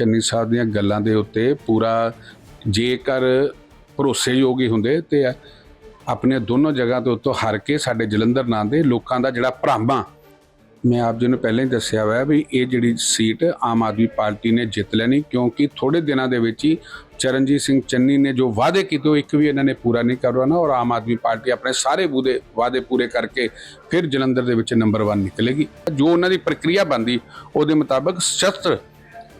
ਚੰਨੀ ਸਾਹਿਬ ਦੀਆਂ ਗੱਲਾਂ ਦੇ ਉੱਤੇ ਪੂਰਾ ਜੇਕਰ ਭਰੋਸੇਯੋਗ ਹੀ ਹੁੰਦੇ ਤੇ ਆਪਣੇ ਦੋਨੋਂ ਜਗ੍ਹਾ ਤੋਂ ਉੱਤੋਂ ਹਰ ਕੇ ਸਾਡੇ ਜਲੰਧਰ ਨਾਂ ਦੇ ਲੋਕਾਂ ਦਾ ਜਿਹੜਾ ਭਰਾਮਾ ਮੈਂ ਆਪ ਜੀ ਨੂੰ ਪਹਿਲਾਂ ਹੀ ਦੱਸਿਆ ਹੋਇਆ ਵੀ ਇਹ ਜਿਹੜੀ ਸੀਟ ਆਮ ਆਦਮੀ ਪਾਰਟੀ ਨੇ ਜਿੱਤ ਲੈਣੀ, ਕਿਉਂਕਿ ਥੋੜੇ ਦਿਨਾਂ ਦੇ ਵਿੱਚ ਹੀ ਚਰਨਜੀਤ ਸਿੰਘ ਚੰਨੀ ਨੇ ਜੋ ਵਾਅਦੇ ਕੀਤੇ ਉਹ ਇੱਕ ਵੀ ਇਹਨਾਂ ਨੇ ਪੂਰਾ ਨਹੀਂ ਕਰਵਾਉਣਾ ਔਰ ਆਮ ਆਦਮੀ ਪਾਰਟੀ ਆਪਣੇ ਸਾਰੇ ਬੂਦੇ ਵਾਅਦੇ ਪੂਰੇ ਕਰਕੇ ਫਿਰ ਜਲੰਧਰ ਦੇ ਵਿੱਚ ਨੰਬਰ 1 ਨਿਕਲੇਗੀ। ਜੋ ਉਹਨਾਂ ਦੀ ਪ੍ਰਕਿਰਿਆ ਬੰਦੀ ਉਹਦੇ ਮੁਤਾਬਕ ਸ਼ਸਤਰ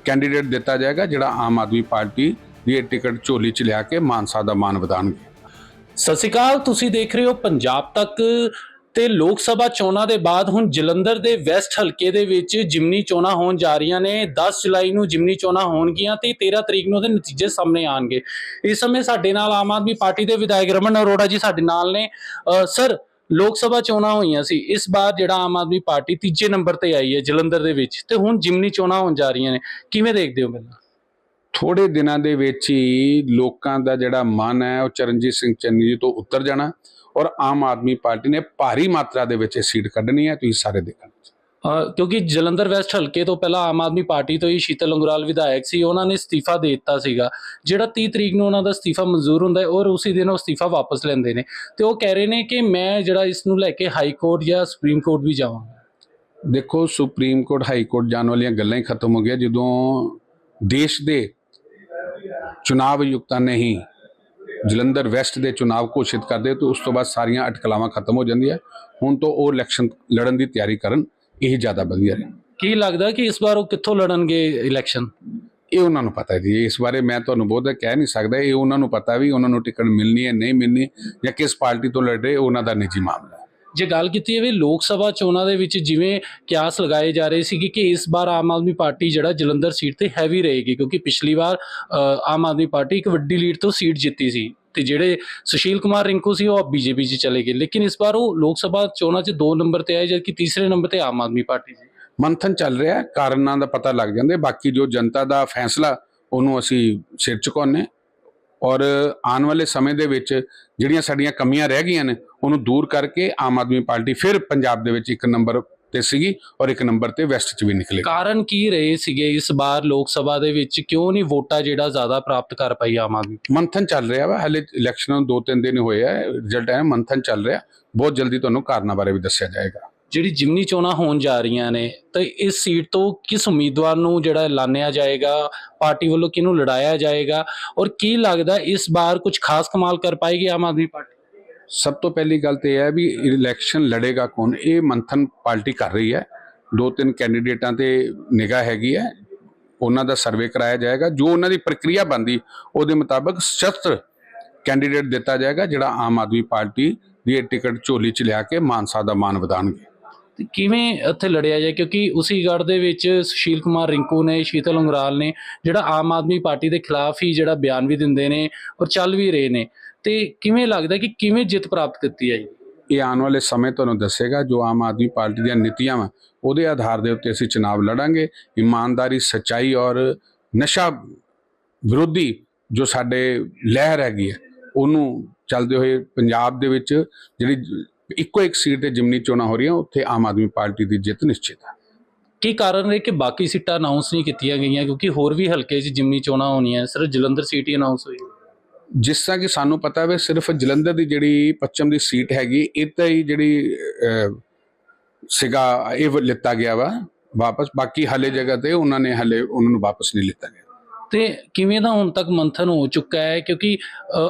ਕੈਂਡੀਡੇਟ ਦਿੱਤਾ ਜਾਏਗਾ, ਜਿਹੜਾ ਆਮ ਆਦਮੀ ਪਾਰਟੀ ਦੀ ਇਹ ਟਿਕਟ ਝੋਲੀ 'ਚ ਲਿਆ ਕੇ ਮਾਨਸਾ ਦਾ ਮਾਨ ਵਧਾਉਣਗੇ। ਸਤਿ ਸ਼੍ਰੀ ਅਕਾਲ, ਤੁਸੀਂ ਦੇਖ ਰਹੇ ਹੋ ਪੰਜਾਬ ਤੱਕ ਤੇ ਲੋਕ ਸਭਾ ਚੋਣਾਂ ਦੇ ਬਾਅਦ ਹੁਣ ਜਲੰਧਰ ਦੇ ਵੈਸਟ ਹਲਕੇ ਦੇ ਵਿੱਚ ਜਿਮਨੀ ਚੋਣਾਂ ਹੋਣ ਜਾ ਰਹੀਆਂ ਨੇ। 10 ਜੁਲਾਈ ਨੂੰ ਜਿਮਨੀ ਚੋਣਾਂ ਹੋਣਗੀਆਂ ਤੇ 13 ਤਰੀਕ ਨੂੰ ਉਹਦੇ ਨਤੀਜੇ ਸਾਹਮਣੇ ਆਣਗੇ ਇਸ ਸਮੇਂ ਸਾਡੇ ਨਾਲ ਆਮ ਆਦਮੀ ਪਾਰਟੀ ਦੇ ਵਿਧਾਇਕ ਰਮਨ ਅਰੋੜਾ ਜੀ ਸਾਡੇ ਨਾਲ ਨੇ। ਸਰ ਲੋਕ ਸਭਾ ਚੋਣਾਂ ਹੋਈਆਂ ਸੀ, ਇਸ ਵਾਰ ਜਿਹੜਾ ਆਮ ਆਦਮੀ ਪਾਰਟੀ ਤੀਜੇ ਨੰਬਰ ਤੇ ਆਈ ਹੈ ਜਲੰਧਰ ਦੇ ਵਿੱਚ ਤੇ ਹੁਣ ਜਿਮਨੀ ਚੋਣਾਂ ਹੋਣ ਜਾ ਰਹੀਆਂ ਨੇ, ਕਿਵੇਂ ਦੇਖਦੇ ਹੋ ਪਹਿਲਾਂ? ਥੋੜੇ ਦਿਨਾਂ ਦੇ ਵਿੱਚ ਹੀ ਲੋਕਾਂ ਦਾ ਜਿਹੜਾ ਮਨ ਹੈ, ਉਹ ਚਰਨਜੀਤ ਸਿੰਘ ਚੰਨੀ ਜੀ ਤੋਂ ਉੱਤਰ ਜਾਣਾ ਔਰ ਆਮ ਆਦਮੀ ਪਾਰਟੀ ਨੇ ਭਾਰੀ ਮਾਤਰਾ ਦੇ ਵਿੱਚ ਇਹ ਸੀਟ ਕੱਢਣੀ ਹੈ, ਤੁਸੀਂ ਸਾਰੇ ਦੇਖਣ। ਕਿਉਂਕਿ ਜਲੰਧਰ ਵੈਸਟ ਹਲਕੇ ਤੋਂ ਪਹਿਲਾਂ ਆਮ ਆਦਮੀ ਪਾਰਟੀ ਤੋਂ ਹੀ ਸ਼ੀਤਲ ਅੰਗਰਾਲ ਵਿਧਾਇਕ ਸੀ, ਉਹਨਾਂ ਨੇ ਅਸਤੀਫਾ ਦੇ ਦਿੱਤਾ ਸੀਗਾ। ਜਿਹੜਾ 30 ਤਰੀਕ ਨੂੰ ਉਹਨਾਂ ਦਾ ਅਸਤੀਫਾ ਮਨਜ਼ੂਰ ਹੁੰਦਾ ਹੈ, ਔਰ ਉਸੇ ਦਿਨ ਉਹ ਅਸਤੀਫਾ ਵਾਪਸ ਲੈਂਦੇ ਨੇ। ਤੇ ਉਹ ਕਹਿ ਰਹੇ ਨੇ ਕਿ ਮੈਂ ਜਿਹੜਾ ਇਸ ਨੂੰ ਲੈ ਕੇ ਹਾਈ ਕੋਰਟ ਜਾਂ ਸੁਪਰੀਮ ਕੋਰਟ ਵੀ ਜਾਵਾਂਗਾ। ਦੇਖੋ, ਸੁਪਰੀਮ ਕੋਰਟ, ਹਾਈ ਕੋਰਟ ਜਾਣ ਵਾਲੀਆਂ ਗੱਲਾਂ ਹੀ ਖਤਮ ਹੋ ਗਈਆਂ। ਜਦੋਂ ਦੇਸ਼ ਦੇ ਚੁਣਾਵ ਆਯੁਕਤਾਂ ਨੇ ਹੀ ਜਲੰਧਰ ਵੈਸਟ ਦੇ ਚੁਣਾਵ ਘੋਸ਼ਿਤ ਕਰਦੇ ਤਾਂ ਉਸ ਤੋਂ ਬਾਅਦ ਸਾਰੀਆਂ ਅਟਕਲਾਵਾਂ ਖਤਮ ਹੋ ਜਾਂਦੀਆਂ। ਹੁਣ ਤੋਂ ਉਹ ਇਲੈਕਸ਼ਨ ਲੜਨ ਦੀ ਤਿਆਰੀ ਕਰਨ। ਇਹ ਜ਼ਿਆਦਾ ਵਧੀਆ ਰਹੇ। ਕੀ ਲੱਗਦਾ ਕਿ ਇਸ ਵਾਰ ਉਹ ਕਿੱਥੋਂ ਲੜਨਗੇ ਇਲੈਕਸ਼ਨ ਇਹ ਉਹਨਾਂ ਨੂੰ ਪਤਾ ਹੈ ਜੀ ਇਸ ਬਾਰੇ ਮੈਂ ਤੁਹਾਨੂੰ ਬਹੁਤਾ ਕਹਿ ਨਹੀਂ ਸਕਦਾ ਇਹ ਉਹਨਾਂ ਨੂੰ ਪਤਾ ਵੀ ਉਹਨਾਂ ਨੂੰ ਟਿਕਟ ਮਿਲਣੀ ਹੈ ਨਹੀਂ ਮਿਲਣੀ ਜਾਂ ਕਿਸ ਪਾਰਟੀ ਤੋਂ ਲੜ ਰਹੇ ਉਹਨਾਂ ਦਾ ਨਿੱਜੀ ਮਾਮਲਾ ਹੈ। ਜੇ ਗੱਲ ਕੀਤੀ ਜਾਵੇ ਲੋਕ ਸਭਾ ਚੋਣਾਂ ਦੇ ਵਿੱਚ ਜਿਵੇਂ ਕਿਆਸ ਲਗਾਏ ਜਾ ਰਹੇ ਸੀ ਕਿ ਇਸ ਵਾਰ ਆਮ ਆਦਮੀ ਪਾਰਟੀ ਜਿਹੜਾ ਜਲੰਧਰ ਸੀਟ ਤੇ ਹੈਵੀ ਰਹੇਗੀ ਕਿਉਂਕਿ ਪਿਛਲੀ ਵਾਰ ਆਮ ਆਦਮੀ ਪਾਰਟੀ ਇੱਕ ਵੱਡੀ ਲੀਡ ਤੋਂ ਸੀਟ ਜਿੱਤੀ ਸੀ। ਤੇ ਜਿਹੜੇ ਸੁਸ਼ੀਲ ਕੁਮਾਰ ਰਿੰਕੂ ਸੀ, ਉਹ ਬੀਜੇਪੀ 'ਚ ਚਲੇ ਗਏ। ਲੇਕਿਨ ਇਸ ਵਾਰ ਉਹ ਲੋਕ ਸਭਾ ਚੋਣਾਂ 'ਚ 2 ਨੰਬਰ ਤੇ ਆਏ, ਜਦਕਿ ਤੀਸਰੇ ਨੰਬਰ ਤੇ ਆਮ ਆਦਮੀ ਪਾਰਟੀ ਸੀ। ਮੰਥਨ ਚੱਲ ਰਿਹਾ ਕਾਰਨਾਂ ਦਾ ਪਤਾ ਲੱਗ ਜਾਂਦੇ ਬਾਕੀ ਜੋ ਜਨਤਾ ਦਾ ਫੈਸਲਾ, ਉਹਨੂੰ ਅਸੀਂ ਸਿਰ ਚੁਕਾਉਂਦੇ ਔਰ ਆਉਣ ਵਾਲੇ ਸਮੇਂ ਦੇ ਵਿੱਚ ਜਿਹੜੀਆਂ ਸਾਡੀਆਂ ਕਮੀਆਂ ਰਹਿ ਗਈਆਂ ਨੇ, ਉਹਨੂੰ ਦੂਰ ਕਰਕੇ ਆਮ ਆਦਮੀ ਪਾਰਟੀ ਫਿਰ ਪੰਜਾਬ ਦੇ ਵਿੱਚ ਇੱਕ ਨੰਬਰ ਤੇ ਸੀਗੀ ਔਰ ਇੱਕ ਨੰਬਰ ਤੇ ਵੈਸਟ 'ਚ ਵੀ ਨਿਕਲੇਗੀ ਕਾਰਨ ਕੀ ਰਹੇ ਸੀਗੇ ਇਸ ਵਾਰ ਲੋਕ ਸਭਾ ਦੇ ਵਿੱਚ? ਕਿਉਂ ਨਹੀਂ ਵੋਟਾਂ ਜਿਹੜਾ ਜ਼ਿਆਦਾ ਪ੍ਰਾਪਤ ਕਰ ਪਾਈ ਆਮ ਆਦਮੀ? ਮੰਥਨ ਚੱਲ ਰਿਹਾ ਵਾ। ਹਲੇ ਇਲੈਕਸ਼ਨ ਨੂੰ ਦੋ ਤਿੰਨ ਦਿਨ ਹੋਏ ਆ। ਰਿਜ਼ਲਟ ਆਇਆ ਮੰਥਨ ਚੱਲ ਰਿਹਾ। ਬਹੁਤ ਜਲਦੀ ਤੁਹਾਨੂੰ ਕਾਰਨਾਂ ਬਾਰੇ ਵੀ ਦੱਸਿਆ ਜਾਏਗਾ। ਜਿਹੜੀ ਜਿਮਨੀ ਚੋਣਾਂ ਹੋਣ ਜਾ ਰਹੀਆਂ ਨੇ ਤਾਂ ਇਸ ਸੀਟ ਤੋਂ ਕਿਸ ਉਮੀਦਵਾਰ ਨੂੰ ਜਿਹੜਾ ਐਲਾਨਿਆ ਜਾਏਗਾ ਪਾਰਟੀ ਵੱਲੋਂ ਕਿਹਨੂੰ ਲੜਾਇਆ ਜਾਏਗਾ? ਔਰ ਕੀ ਲੱਗਦਾ ਇਸ ਵਾਰ ਕੁਝ ਖਾਸ ਕਮਾਲ ਕਰ ਪਾਏਗੀ ਆਮ ਆਦਮੀ ਪਾਰਟੀ? ਸਭ ਤੋਂ ਪਹਿਲੀ ਗੱਲ ਤੇ ਇਹ ਹੈ ਵੀ ਇਲੈਕਸ਼ਨ ਲੜੇਗਾ ਕੌਣ? ਇਹ ਮੰਥਨ ਪਾਰਟੀ ਕਰ ਰਹੀ ਹੈ। ਦੋ ਤਿੰਨ ਕੈਂਡੀਡੇਟਾਂ ਤੇ ਨਿਗਾਹ ਹੈਗੀ ਹੈ। ਉਹਨਾਂ ਦਾ ਸਰਵੇ ਕਰਾਇਆ ਜਾਏਗਾ। ਜੋ ਉਹਨਾਂ ਦੀ ਪ੍ਰਕਿਰਿਆ ਬੰਦੀ ਉਹਦੇ ਮੁਤਾਬਕ ਸ਼ਸਤਰ ਕੈਂਡੀਡੇਟ ਦਿੱਤਾ ਜਾਏਗਾ, ਜਿਹੜਾ ਆਮ ਆਦਮੀ ਪਾਰਟੀ ਦੀ ਇਹ ਟਿਕਟ ਝੋਲੀ 'ਚ ਲਿਆ ਕੇ ਮਾਨਸਾ ਦਾ ਮਾਨ ਵਧਾਉਣਗੇ। ਤੇ ਕਿਵੇਂ ਇੱਥੇ ਲੜਿਆ ਜਾਏ? ਕਿਉਂਕਿ ਉਸੇ ਦੇ ਵਿੱਚ ਸੁਸ਼ੀਲ ਕੁਮਾਰ ਰਿੰਕੂ ਨੇ, ਸ਼ੀਤਲ ਉਂਗਰਾਲ ਨੇ, ਜਿਹੜਾ ਆਮ ਆਦਮੀ ਪਾਰਟੀ ਦੇ ਖਿਲਾਫ ਹੀ ਜਿਹੜਾ ਬਿਆਨ ਵੀ ਦਿੰਦੇ ਨੇ ਔਰ ਚੱਲ ਵੀ ਰਹੇ ਨੇ। ਤੇ ਕਿਵੇਂ ਲੱਗਦਾ ਕਿ ਕਿਵੇਂ ਜਿੱਤ ਪ੍ਰਾਪਤ ਕੀਤੀ ਜਾਏਗੀ ਇਹ ਆਉਣ ਵਾਲੇ ਸਮੇਂ ਤੁਹਾਨੂੰ ਦੱਸੇਗਾ ਜੋ ਆਮ ਆਦਮੀ ਪਾਰਟੀ ਦੀਆਂ ਨੀਤੀਆਂ ਵਾ ਉਹਦੇ ਆਧਾਰ ਦੇ ਉੱਤੇ ਅਸੀਂ ਚੁਣਾਵ ਲੜਾਂਗੇ। ਇਮਾਨਦਾਰੀ ਸਚਾਈ ਔਰ ਨਸ਼ਾ ਵਿਰੋਧੀ ਜੋ ਸਾਡੇ ਲਹਿਰ ਹੈਗੀ ਹੈ ਉਹਨੂੰ ਚੱਲਦੇ ਹੋਏ ਪੰਜਾਬ ਦੇ ਵਿੱਚ ਜਿਹੜੀ ਇੱਕੋ ਇੱਕ ਸੀਟ ਤੇ ਜਿਮਨੀ ਚੋਣਾਂ ਹੋ ਰਹੀਆਂ ਉੱਥੇ ਆਮ ਆਦਮੀ ਪਾਰਟੀ ਦੀ ਜਿੱਤ ਨਿਸ਼ਚਿਤ ਹੈ। ਕੀ ਕਾਰਨ ਰਹੇ ਕਿ ਬਾਕੀ ਸੀਟਾਂ ਅਨਾਉਂਸ ਨਹੀਂ ਕੀਤੀਆਂ ਗਈਆਂ? ਕਿਉਂਕਿ ਹੋਰ ਵੀ ਹਲਕੇ 'ਚ ਜਿਮਨੀ ਚੋਣਾਂ ਹੋਣੀਆਂ ਸਿਰਫ ਜਲੰਧਰ ਸੀਟ ਹੀ ਅਨਾਉਂਸ ਹੋਈ ਜਿਸ ਤਰ੍ਹਾਂ ਕਿ ਸਾਨੂੰ ਪਤਾ ਹੈ ਸਿਰਫ ਜਲੰਧਰ ਦੀ ਜਿਹੜੀ ਪੱਛਮ ਦੀ ਸੀਟ ਹੈਗੀ ਇਹ ਤਾਂ ਹੀ ਜਿਹੜੀ ਅਹ, ਸੀਗਾ ਇਹ ਲਿੱਤਾ ਗਿਆ ਵਾ ਵਾਪਸ ਬਾਕੀ ਹਲੇ ਜਗ੍ਹਾ ਤੇ ਉਹਨਾਂ ਨੇ ਹਲੇ ਉਹਨਾਂ ਨੂੰ ਵਾਪਸ ਨਹੀਂ ਲਿੱਤਾ ਗਿਆ। ਤੇ ਕਿਵੇਂ ਦਾ ਹੁਣ ਤੱਕ ਮੰਥਨ ਹੋ ਚੁੱਕਾ ਹੈ? ਕਿਉਂਕਿ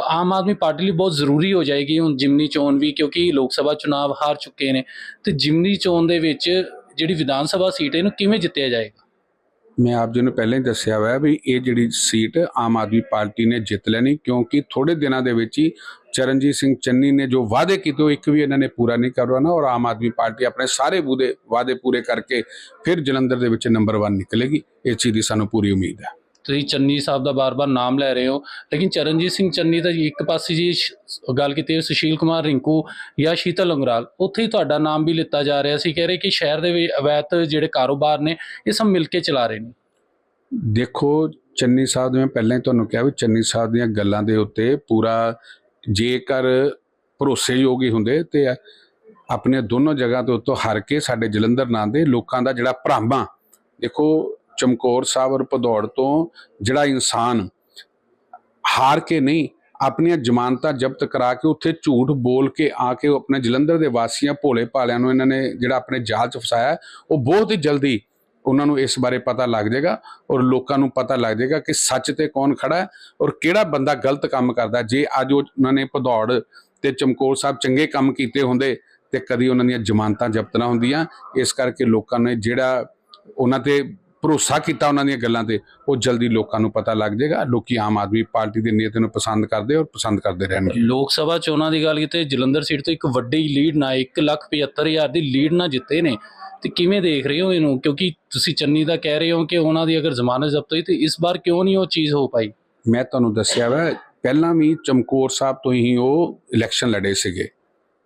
ਆਮ ਆਦਮੀ ਪਾਰਟੀ ਲਈ ਬਹੁਤ ਜ਼ਰੂਰੀ ਹੋ ਜਾਏਗੀ ਹੁਣ ਜਿਮਨੀ ਚੋਣ ਵੀ ਕਿਉਂਕਿ ਲੋਕ ਸਭਾ ਚੁਣਾਵ ਹਾਰ ਚੁੱਕੇ ਨੇ। ਤੇ ਜਿਮਨੀ ਚੋਣ ਦੇ ਵਿੱਚ ਜਿਹੜੀ ਵਿਧਾਨ ਸਭਾ ਸੀਟ ਹੈ ਇਹਨੂੰ ਕਿਵੇਂ ਜਿੱਤਿਆ ਜਾਏਗਾ? ਮੈਂ ਆਪ ਜੀ ਨੂੰ ਪਹਿਲਾਂ ਹੀ ਦੱਸਿਆ ਹੋਇਆ ਵੀ ਇਹ ਜਿਹੜੀ ਸੀਟ ਆਮ ਆਦਮੀ ਪਾਰਟੀ ਨੇ ਜਿੱਤ ਲੈਣੀ, ਕਿਉਂਕਿ ਥੋੜੇ ਦਿਨਾਂ ਦੇ ਵਿੱਚ ਹੀ ਚਰਨਜੀਤ ਸਿੰਘ ਚੰਨੀ ਨੇ ਜੋ ਵਾਅਦੇ ਕੀਤੇ, ਉਹ ਇੱਕ ਵੀ ਇਹਨਾਂ ਨੇ ਪੂਰਾ ਨਹੀਂ ਕਰਵਾਉਣਾ ਔਰ ਆਮ ਆਦਮੀ ਪਾਰਟੀ ਆਪਣੇ ਸਾਰੇ ਬੂਦੇ ਵਾਅਦੇ ਪੂਰੇ ਕਰਕੇ ਫਿਰ ਜਲੰਧਰ ਦੇ ਵਿੱਚ ਨੰਬਰ 1 ਨਿਕਲੇਗੀ। ਇਸ ਚੀਜ਼ ਦੀ ਸਾਨੂੰ ਪੂਰੀ ਉਮੀਦ ਹੈ। ਤੁਸੀਂ ਚੰਨੀ ਸਾਹਿਬ ਦਾ ਬਾਰ-ਬਾਰ ਨਾਮ ਲੈ ਰਹੇ ਹੋ। ਲੇਕਿਨ ਚਰਨਜੀਤ ਸਿੰਘ ਚੰਨੀ ਦਾ ਇੱਕ ਪਾਸੇ ਜੀ ਸ਼- ਗੱਲ ਕੀਤੀ ਹੈ ਸੁਸ਼ੀਲ ਕੁਮਾਰ ਰਿੰਕੂ ਜਾਂ ਸ਼ੀਤਲ ਅੰਗਰਾਲ, ਉੱਥੇ ਹੀ ਤੁਹਾਡਾ ਨਾਮ ਵੀ ਲਿੱਤਾ ਜਾ ਰਿਹਾ ਸੀ। ਕਹਿ ਰਹੇ ਕਿ ਸ਼ਹਿਰ ਦੇ ਵਿੱਚ ਅਵੈਧ ਜਿਹੜੇ ਕਾਰੋਬਾਰ ਨੇ, ਇਹ ਸਭ ਮਿਲ ਕੇ ਚਲਾ ਰਹੇ ਨੇ। ਦੇਖੋ, ਚੰਨੀ ਸਾਹਿਬ ਨੇ ਮੈਂ ਪਹਿਲਾਂ ਹੀ ਤੁਹਾਨੂੰ ਕਿਹਾ ਵੀ ਚੰਨੀ ਸਾਹਿਬ ਦੀਆਂ ਗੱਲਾਂ ਦੇ ਉੱਤੇ ਪੂਰਾ ਜੇਕਰ ਭਰੋਸੇਯੋਗ ਹੀ ਹੁੰਦੇ ਤੇ ਆਪਣੇ ਦੋਨੋਂ ਜਗ੍ਹਾ ਦੇ ਉੱਤੋਂ ਹਰ ਕੇ ਸਾਡੇ ਜਲੰਧਰ ਨਾਂ ਦੇ ਲੋਕਾਂ ਦਾ ਜਿਹੜਾ ਭਰਾਵਾਂ, ਦੇਖੋ ਚਮਕੌਰ ਸਾਹਿਬ ਔਰ ਭਦੌੜ ਤੋਂ ਜਿਹੜਾ ਇਨਸਾਨ ਹਾਰ ਕੇ ਨਹੀਂ, ਆਪਣੀਆਂ ਜ਼ਮਾਨਤਾਂ ਜ਼ਬਤ ਕਰਾ ਕੇ ਉੱਥੇ ਝੂਠ ਬੋਲ ਕੇ ਆ ਕੇ ਉਹ ਆਪਣੇ ਜਲੰਧਰ ਦੇ ਵਾਸੀਆਂ, ਭੋਲੇ ਭਾਲਿਆਂ ਨੂੰ ਇਹਨਾਂ ਨੇ ਜਿਹੜਾ ਆਪਣੇ ਜਾਲ 'ਚ ਫਸਾਇਆ, ਉਹ ਬਹੁਤ ਹੀ ਜਲਦੀ ਉਹਨਾਂ ਨੂੰ ਇਸ ਬਾਰੇ ਪਤਾ ਲੱਗ ਜਾਏਗਾ ਔਰ ਲੋਕਾਂ ਨੂੰ ਪਤਾ ਲੱਗ ਜਾਏਗਾ ਕਿ ਸੱਚ ਤੇ ਕੌਣ ਖੜਾ ਹੈ ਔਰ ਕਿਹੜਾ ਬੰਦਾ ਗਲਤ ਕੰਮ ਕਰਦਾ ਜੇ ਅੱਜ ਉਹਨਾਂ ਨੇ ਭਦੌੜ ਤੇ ਚਮਕੌਰ ਸਾਹਿਬ ਚੰਗੇ ਕੰਮ ਕੀਤੇ ਹੁੰਦੇ ਤੇ ਕਦੀ ਉਹਨਾਂ ਦੀਆਂ ਜ਼ਮਾਨਤਾਂ ਜ਼ਬਤ ਨਾ ਹੁੰਦੀਆਂ, ਇਸ ਕਰਕੇ ਲੋਕਾਂ ਨੇ ਜਿਹੜਾ ਉਹਨਾਂ ਤੇ ਭਰੋਸਾ ਕੀਤਾ ਉਹਨਾਂ ਦੀਆਂ ਗੱਲਾਂ ਤੇ ਉਹ ਜਲਦੀ ਲੋਕਾਂ ਨੂੰ ਪਤਾ ਲੱਗ ਜਾਏਗਾ ਲੋਕੀ ਆਮ ਆਦਮੀ ਪਾਰਟੀ ਦੇ ਨੇਤੇ ਨੂੰ ਪਸੰਦ ਕਰਦੇ ਔਰ ਪਸੰਦ ਕਰਦੇ ਰਹਿਣਗੇ। ਲੋਕ ਸਭਾ ਚੋਣਾਂ ਦੀ ਗੱਲ ਕੀਤੇ ਜਲੰਧਰ ਸੀਟ ਤੋਂ ਇੱਕ ਵੱਡੀ ਲੀਡ ਨਾਲ 175000 ਦੀ ਲੀਡ ਨਾਲ ਜਿੱਤੇ ਨੇ। ਤੇ ਕਿਵੇਂ ਦੇਖ ਰਹੇ ਹੋ ਇਹਨੂੰ? ਕਿਉਂਕਿ ਤੁਸੀਂ ਚੰਨੀ ਦਾ ਕਹਿ ਰਹੇ ਹੋ ਕਿ ਉਹਨਾਂ ਦੀ ਅਗਰ ਜ਼ਮਾਨਤ ਜ਼ਬਤ ਹੋਈ ਤੇ ਇਸ ਵਾਰ ਕਿਉਂ ਨਹੀਂ ਉਹ ਚੀਜ਼ ਹੋ ਪਾਈ? ਮੈਂ ਤੁਹਾਨੂੰ ਦੱਸਿਆ ਵਾ ਪਹਿਲਾਂ ਵੀ ਚਮਕੌਰ ਸਾਹਿਬ ਤੋਂ ਹੀ ਉਹ ਇਲੈਕਸ਼ਨ ਲੜੇ ਸੀਗੇ।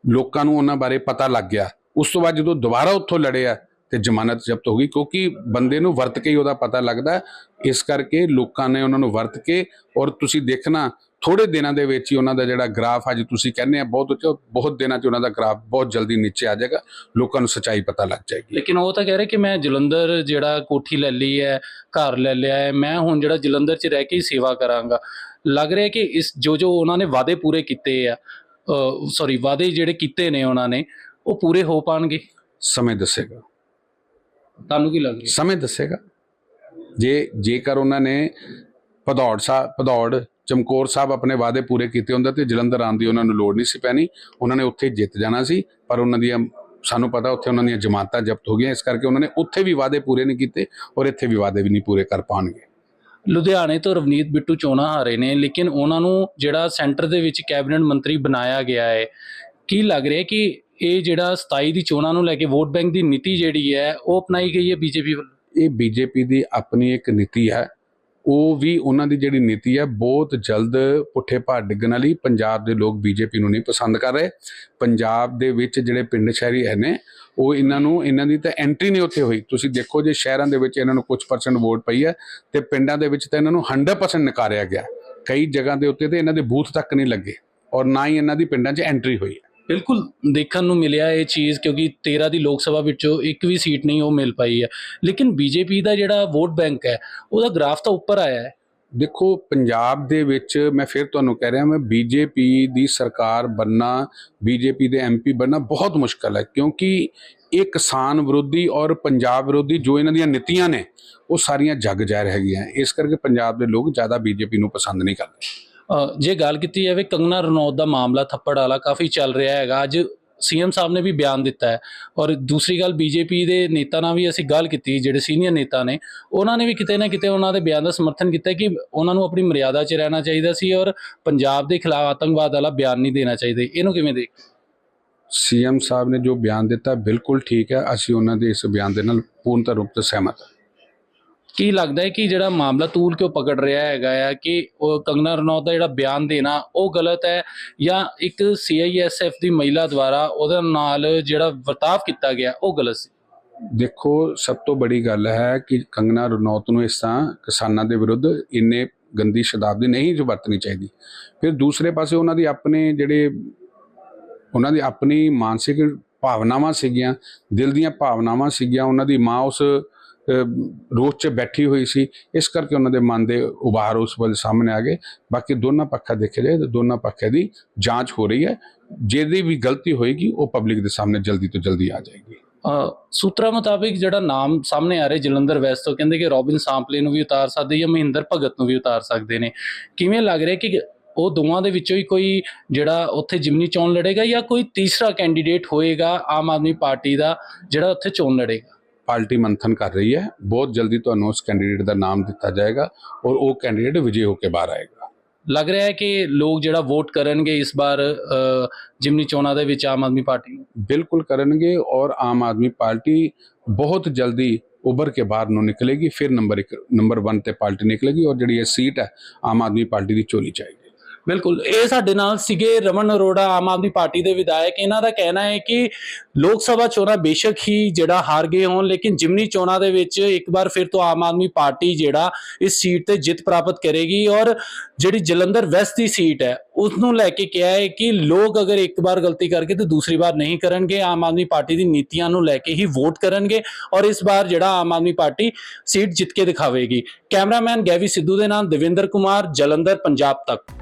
ਲੋਕਾਂ ਨੂੰ ਉਹਨਾਂ ਬਾਰੇ ਪਤਾ ਲੱਗ ਗਿਆ। ਉਸ ਤੋਂ ਬਾਅਦ ਜਦੋਂ ਦੁਬਾਰਾ ਉੱਥੋਂ ਲੜਿਆ ਤੇ ਜ਼ਮਾਨਤ ਜ਼ਬਤ ਹੋ ਗਈ ਕਿਉਂਕਿ ਬੰਦੇ ਨੂੰ ਵਰਤ ਕੇ ਹੀ ਉਹਦਾ ਪਤਾ ਲੱਗਦਾ। ਇਸ ਕਰਕੇ ਲੋਕਾਂ ਨੇ ਉਹਨਾਂ ਨੂੰ ਵਰਤ ਕੇ ਔਰ ਤੁਸੀਂ ਦੇਖਣਾ ਥੋੜੇ ਦਿਨਾਂ ਦੇ ਵਿੱਚ ਹੀ ਉਹਨਾਂ ਦਾ ਜਿਹੜਾ ਗ੍ਰਾਫ ਅੱਜ ਤੁਸੀਂ ਕਹਿੰਦੇ ਆ ਬਹੁਤ ਉੱਚਾ ਬਹੁਤ ਦਿਨਾਂ 'ਚ ਉਹਨਾਂ ਦਾ ਗ੍ਰਾਫ ਬਹੁਤ ਜਲਦੀ ਨੀਚੇ ਆ ਜਾਏਗਾ ਲੋਕਾਂ ਨੂੰ ਸੱਚਾਈ ਪਤਾ ਲੱਗ ਜਾਏਗੀ। ਲੇਕਿਨ ਉਹ ਤਾਂ ਕਹਿ ਰਹੇ ਕਿ ਮੈਂ ਜਲੰਧਰ ਜਿਹੜਾ ਕੋਠੀ ਲੈ ਲਈ ਹੈ ਘਰ ਲੈ ਲਿਆ ਹੈ ਮੈਂ ਹੁਣ ਜਿਹੜਾ ਜਲੰਧਰ 'ਚ ਰਹਿ ਕੇ ਹੀ ਸੇਵਾ ਕਰਾਂਗਾ। ਲੱਗ ਰਿਹਾ ਕਿ ਇਸ ਜੋ ਜੋ ਉਹਨਾਂ ਨੇ ਵਾਅਦੇ ਪੂਰੇ ਕੀਤੇ ਆ ਸੌਰੀ ਵਾਅਦੇ ਜਿਹੜੇ ਕੀਤੇ ਨੇ ਉਹਨਾਂ ਨੇ ਉਹ ਪੂਰੇ ਹੋ ਪਾਣਗੇ। ਸਮੇਂ ਦੱਸੇਗਾ। ਤੁਹਾਨੂੰ ਕੀ ਲੱਗ ਰਿਹਾ ਸਮੇਂ ਦੱਸੇਗਾ। ਜੇ ਜੇਕਰ ਉਹਨਾਂ ਨੇ ਭਦੌੜ ਸਾਹਿਬ ਭਦੌੜ ਚਮਕੌਰ ਸਾਹਿਬ ਆਪਣੇ ਵਾਅਦੇ ਪੂਰੇ ਕੀਤੇ ਹੁੰਦੇ ਤੇ ਜਲੰਧਰ ਆਉਣ ਦੀ ਉਹਨਾਂ ਨੂੰ ਲੋੜ ਨਹੀਂ ਸੀ ਪੈਣੀ ਉਹਨਾਂ ਨੇ ਉੱਥੇ ਜਿੱਤ ਜਾਣਾ ਸੀ ਪਰ ਉਹਨਾਂ ਦੀਆਂ ਸਾਨੂੰ ਪਤਾ ਉੱਥੇ ਉਹਨਾਂ ਦੀਆਂ ਜ਼ਮਾਨਤਾਂ ਜ਼ਬਤ ਹੋ ਗਈਆਂ ਇਸ ਕਰਕੇ ਉਹਨਾਂ ਨੇ ਉੱਥੇ ਵੀ ਵਾਅਦੇ ਪੂਰੇ ਨਹੀਂ ਕੀਤੇ ਔਰ ਇੱਥੇ ਵੀ ਵਾਅਦੇ ਵੀ ਨਹੀਂ ਪੂਰੇ ਕਰ ਪਾਣਗੇ ਲੁਧਿਆਣੇ ਤੋਂ ਰਵਨੀਤ ਬਿੱਟੂ ਚੋਣਾਂ ਹਾਰੇ ਨੇ ਲੇਕਿਨ ਉਹਨਾਂ ਨੂੰ ਜਿਹੜਾ ਸੈਂਟਰ ਦੇ ਵਿੱਚ ਕੈਬਨਿਟ ਮੰਤਰੀ ਬਣਾਇਆ ਗਿਆ ਹੈ ਕੀ ਲੱਗ ਰਿਹਾ ਕਿ ਇਹ ਜਿਹੜਾ 27 ਦੀ ਚੋਣਾਂ ਨੂੰ ਲੈ ਕੇ ਵੋਟ ਬੈਂਕ ਦੀ ਨੀਤੀ ਜਿਹੜੀ ਹੈ, ਉਹ ਅਪਣਾਈ ਗਈ ਹੈ ਬੀਜੇਪੀ ਵੱਲੋਂ? ਇਹ ਬੀਜੇਪੀ ਦੀ ਆਪਣੀ ਇੱਕ ਨੀਤੀ ਹੈ। ਉਹ ਵੀ ਉਹਨਾਂ ਦੀ ਜਿਹੜੀ ਨੀਤੀ ਹੈ, ਬਹੁਤ ਜਲਦ ਪੁੱਠੇ ਭਾਰ ਡਿੱਗਣ ਵਾਲੀ ਪੰਜਾਬ ਦੇ ਲੋਕ ਬੀਜੇਪੀ ਨੂੰ ਨਹੀਂ ਪਸੰਦ ਕਰ ਰਹੇ। ਪੰਜਾਬ ਦੇ ਵਿੱਚ ਜਿਹੜੇ ਪਿੰਡ ਸ਼ਹਿਰੀ ਹੈ ਨੇ, ਉਹ ਇਹਨਾਂ ਨੂੰ, ਇਹਨਾਂ ਦੀ ਤਾਂ ਐਂਟਰੀ ਨਹੀਂ ਉੱਥੇ ਹੋਈ। ਤੁਸੀਂ ਦੇਖੋ ਜੇ ਸ਼ਹਿਰਾਂ ਦੇ ਵਿੱਚ ਇਹਨਾਂ ਨੂੰ ਕੁਝ ਪਰਸੈਂਟ ਵੋਟ ਪਈ ਹੈ, ਤੇ ਪਿੰਡਾਂ ਦੇ ਵਿੱਚ ਤਾਂ ਇਹਨਾਂ ਨੂੰ 100% ਨਕਾਰਿਆ ਗਿਆ। ਕਈ ਜਗ੍ਹਾ ਦੇ ਉੱਤੇ ਤੇ ਇਹਨਾਂ ਦੇ ਬੂਥ ਤੱਕ ਨਹੀਂ ਲੱਗੇ, ਔਰ ਨਾ ਹੀ ਇਹਨਾਂ ਦੀ ਪਿੰਡਾਂ 'ਚ ਐਂਟਰੀ ਹੋਈ। ਬਿਲਕੁਲ ਦੇਖਣ ਨੂੰ ਮਿਲਿਆ ਇਹ ਚੀਜ਼ ਕਿਉਂਕਿ 13 ਦੀ ਲੋਕ ਸਭਾ ਵਿੱਚੋਂ ਇੱਕ ਵੀ ਸੀਟ ਨਹੀਂ ਉਹ ਮਿਲ ਪਾਈ ਹੈ। ਲੇਕਿਨ ਬੀਜੇਪੀ ਦਾ ਜਿਹੜਾ ਵੋਟ ਬੈਂਕ ਹੈ, ਉਹਦਾ ਗ੍ਰਾਫ ਤਾਂ ਉੱਪਰ ਆਇਆ ਹੈ। ਦੇਖੋ, ਪੰਜਾਬ ਦੇ ਵਿੱਚ ਮੈਂ ਫਿਰ ਤੁਹਾਨੂੰ ਕਹਿ ਰਿਹਾ, ਮੈਂ ਬੀਜੇਪੀ ਦੀ ਸਰਕਾਰ ਬੰਨਾ ਬੀਜੇਪੀ ਦੇ ਐਮਪੀ ਬੰਨਾ ਬਹੁਤ ਮੁਸ਼ਕਲ ਹੈ ਕਿਉਂਕਿ ਇਹ ਕਿਸਾਨ ਵਿਰੋਧੀ ਔਰ ਪੰਜਾਬ ਵਿਰੋਧੀ ਜੋ ਇਹਨਾਂ ਦੀਆਂ ਨੀਤੀਆਂ ਨੇ, ਉਹ ਸਾਰੀਆਂ ਜੱਗ ਜ਼ਾਹਿਰ ਹੈਗੀਆਂ। ਇਸ ਕਰਕੇ ਪੰਜਾਬ ਦੇ ਲੋਕ ਜ਼ਿਆਦਾ ਬੀਜੇਪੀ ਨੂੰ ਪਸੰਦ ਨਹੀਂ ਕਰਦੇ। ਜੇ ਗੱਲ ਕੀਤੀ ਜਾਵੇ ਕੰਗਨਾ ਰਣੌਤ ਦਾ ਮਾਮਲਾ ਥੱਪੜ ਵਾਲਾ ਕਾਫੀ ਚੱਲ ਰਿਹਾ ਹੈਗਾ। ਅੱਜ ਸੀਐਮ ਸਾਹਿਬ ਨੇ ਵੀ ਬਿਆਨ ਦਿੱਤਾ ਹੈ ਔਰ ਦੂਸਰੀ ਗੱਲ ਬੀਜੇਪੀ ਦੇ ਨੇਤਾ ਨਾਲ ਵੀ ਅਸੀਂ ਗੱਲ ਕੀਤੀ ਜਿਹੜੇ ਸੀਨੀਅਰ ਨੇਤਾ ਨੇ, ਉਹਨਾਂ ਨੇ ਵੀ ਕਿਤੇ ਨਾ ਕਿਤੇ ਉਹਨਾਂ ਦੇ ਬਿਆਨ ਦਾ ਸਮਰਥਨ ਕੀਤਾ ਕਿ ਉਹਨਾਂ ਨੂੰ ਆਪਣੀ ਮਰਿਆਦਾ 'ਚ ਰਹਿਣਾ ਚਾਹੀਦਾ ਸੀ ਔਰ ਪੰਜਾਬ ਦੇ ਖਿਲਾਫ ਆਤੰਕਵਾਦ ਵਾਲਾ ਬਿਆਨ ਨਹੀਂ ਦੇਣਾ ਚਾਹੀਦਾ। ਇਹਨੂੰ ਕਿਵੇਂ ਦੇਖ? ਸੀਐਮ ਸਾਹਿਬ ਨੇ ਜੋ ਬਿਆਨ ਦਿੱਤਾ ਬਿਲਕੁਲ ਠੀਕ ਹੈ, ਅਸੀਂ ਉਹਨਾਂ ਦੇ ਇਸ ਬਿਆਨ ਦੇ ਨਾਲ ਪੂਰਨਤਾ ਰੂਪ ਤੋਂ ਸਹਿਮਤ ਹਾਂ। ਕੀ ਲੱਗਦਾ ਹੈ ਕਿ ਜਿਹੜਾ ਮਾਮਲਾ ਤੂਲ ਕਿਉਂ ਪਕੜ ਰਿਹਾ ਹੈਗਾ ਆ ਕਿ ਉਹ ਕੰਗਨਾ ਰਣੌਤ ਦਾ ਜਿਹੜਾ ਬਿਆਨ ਦੇਣਾ, ਉਹ ਗਲਤ ਹੈ ਜਾਂ ਇੱਕ ਸੀਆਈਐਸਐਫ ਦੀ ਮਹਿਲਾ ਦੁਆਰਾ ਉਹਦੇ ਨਾਲ ਜਿਹੜਾ ਵਰਤਾਵ ਕੀਤਾ ਗਿਆ, ਉਹ ਗਲਤ ਸੀ? ਦੇਖੋ, ਸਭ ਤੋਂ ਬੜੀ ਗੱਲ ਹੈ ਕਿ ਕੰਗਨਾ ਰਣੌਤ ਨੂੰ ਇਸ ਤਰ੍ਹਾਂ ਕਿਸਾਨਾਂ ਦੇ ਵਿਰੁੱਧ ਇੰਨੇ ਗੰਦੀ ਸ਼ਬਦਾਵਲੀ ਨਹੀਂ ਜੋ ਵਰਤਣੀ ਚਾਹੀਦੀ। ਫਿਰ ਦੂਸਰੇ ਪਾਸੇ ਉਹਨਾਂ ਦੀ ਆਪਣੇ ਜਿਹੜੇ, ਉਹਨਾਂ ਦੀ ਆਪਣੀ ਮਾਨਸਿਕ ਭਾਵਨਾਵਾਂ ਸੀਗੀਆਂ, ਦਿਲ ਦੀਆਂ ਭਾਵਨਾਵਾਂ ਸੀਗੀਆਂ, ਉਹਨਾਂ ਦੀ ਮਾਂ ਉਸ ਰੋਸ 'ਚ ਬੈਠੀ ਹੋਈ ਸੀ। ਇਸ ਕਰਕੇ ਉਹਨਾਂ ਦੇ ਮਨ ਦੇ ਉਭਾਰ ਉਸ ਵੱਲ ਸਾਹਮਣੇ ਆ ਗਏ। ਬਾਕੀ ਦੋਨਾਂ ਪੱਖਾਂ ਦੇਖੇ ਜਾਏ ਤਾਂ ਦੋਨਾਂ ਪੱਖਾਂ ਦੀ ਜਾਂਚ ਹੋ ਰਹੀ ਹੈ। ਜਿਹਦੀ ਵੀ ਗਲਤੀ ਹੋਏਗੀ ਉਹ ਪਬਲਿਕ ਦੇ ਸਾਹਮਣੇ ਜਲਦੀ ਤੋਂ ਜਲਦੀ ਆ ਜਾਏਗੀ। ਅ, ਸੂਤਰਾਂ ਮੁਤਾਬਿਕ ਜਿਹੜਾ ਨਾਮ ਸਾਹਮਣੇ ਆ ਰਿਹਾ ਜਲੰਧਰ ਵੈਸਟ ਤੋਂ ਕਹਿੰਦੇ ਕਿ ਰੋਬਿਨ ਸਾਂਪਲੇ ਨੂੰ ਵੀ ਉਤਾਰ ਸਕਦੇ ਜਾਂ ਮਹਿੰਦਰ ਭਗਤ ਨੂੰ ਵੀ ਉਤਾਰ ਸਕਦੇ ਨੇ। ਕਿਵੇਂ ਲੱਗ ਰਿਹਾ ਕਿ ਉਹ ਦੋਵਾਂ ਦੇ ਵਿੱਚੋਂ ਹੀ ਕੋਈ ਜਿਹੜਾ ਉੱਥੇ ਜਿਮਨੀ ਚੋਣ ਲੜੇਗਾ ਜਾਂ ਕੋਈ ਤੀਸਰਾ ਕੈਂਡੀਡੇਟ ਹੋਏਗਾ ਆਮ ਆਦਮੀ ਪਾਰਟੀ ਦਾ ਜਿਹੜਾ ਉੱਥੇ ਚੋਣ ਲੜੇਗਾ? ਪਾਰਟੀ ਮੰਥਨ ਕਰ ਰਹੀ ਹੈ। ਬਹੁਤ ਜਲਦੀ ਤੁਹਾਨੂੰ ਉਸ ਕੈਂਡੀਡੇਟ ਦਾ ਨਾਮ ਦਿੱਤਾ ਜਾਏਗਾ ਔਰ ਉਹ ਕੈਂਡੀਡੇਟ ਵਿਜੇ ਹੋ ਕੇ ਬਾਹਰ ਆਏਗਾ। ਲੱਗ ਰਿਹਾ ਹੈ ਕਿ ਲੋਕ ਜਿਹੜਾ ਵੋਟ ਕਰਨਗੇ ਇਸ ਵਾਰ ਜਿਮਨੀ ਚੋਣਾਂ ਦੇ ਵਿੱਚ ਆਮ ਆਦਮੀ ਪਾਰਟੀ ਨੂੰ? ਬਿਲਕੁਲ ਕਰਨਗੇ ਔਰ ਆਮ ਆਦਮੀ ਪਾਰਟੀ ਬਹੁਤ ਜਲਦੀ ਉੱਭਰ ਕੇ ਬਾਹਰ ਨੂੰ ਨਿਕਲੇਗੀ ਫਿਰ ਨੰਬਰ 1 ਨੰਬਰ 1 ਤੇ ਪਾਰਟੀ ਨਿਕਲੇਗੀ ਔਰ ਜਿਹੜੀ ਇਹ ਸੀਟ ਹੈ ਆਮ ਆਦਮੀ ਪਾਰਟੀ ਦੀ ਚੋਲੀ ਚਾਹੀਦੀ ਬਿਲਕੁਲ। ਇਹ ਸਾਡੇ ਨਾਲ ਸੀਗੇ ਰਮਨ ਅਰੋੜਾ, ਆਮ ਆਦਮੀ ਪਾਰਟੀ ਦੇ ਵਿਧਾਇਕ। ਇਹਨਾਂ ਦਾ ਕਹਿਣਾ ਹੈ ਕਿ ਲੋਕ ਸਭਾ ਚੋਣਾਂ ਬੇਸ਼ੱਕ ਹੀ ਜਿਹੜਾ ਹਾਰ ਗਏ ਹੋਣ, ਲੇਕਿਨ ਜਿਮਨੀ ਚੋਣਾਂ ਦੇ ਵਿੱਚ ਇੱਕ ਵਾਰ ਫਿਰ ਤੋਂ ਆਮ ਆਦਮੀ ਪਾਰਟੀ ਜਿਹੜਾ ਇਸ ਸੀਟ ਤੇ ਜਿੱਤ ਪ੍ਰਾਪਤ ਕਰੇਗੀ ਔਰ ਜਿਹੜੀ ਜਲੰਧਰ ਵੈਸਟ ਦੀ ਸੀਟ ਹੈ ਉਸ ਨੂੰ ਲੈ ਕੇ ਕਿਹਾ ਹੈ ਕਿ ਲੋਕ ਅਗਰ ਇੱਕ ਵਾਰ ਗਲਤੀ ਕਰਕੇ ਤੇ ਦੂਸਰੀ ਵਾਰ ਨਹੀਂ ਕਰਨਗੇ, ਆਮ ਆਦਮੀ ਪਾਰਟੀ ਦੀ ਨੀਤੀਆਂ ਨੂੰ ਲੈ ਕੇ ਹੀ ਵੋਟ ਕਰਨਗੇ ਔਰ ਇਸ ਵਾਰ ਜਿਹੜਾ ਆਮ ਆਦਮੀ ਪਾਰਟੀ ਸੀਟ ਜਿੱਤ ਕੇ ਦਿਖਾਵੇਗੀ। ਕੈਮਰਾਮੈਨ ਗੈਵੀ ਸਿੱਧੂ ਦੇ ਨਾਲ ਦਵਿੰਦਰ ਕੁਮਾਰ, ਜਲੰਧਰ, ਪੰਜਾਬ ਤੱਕ।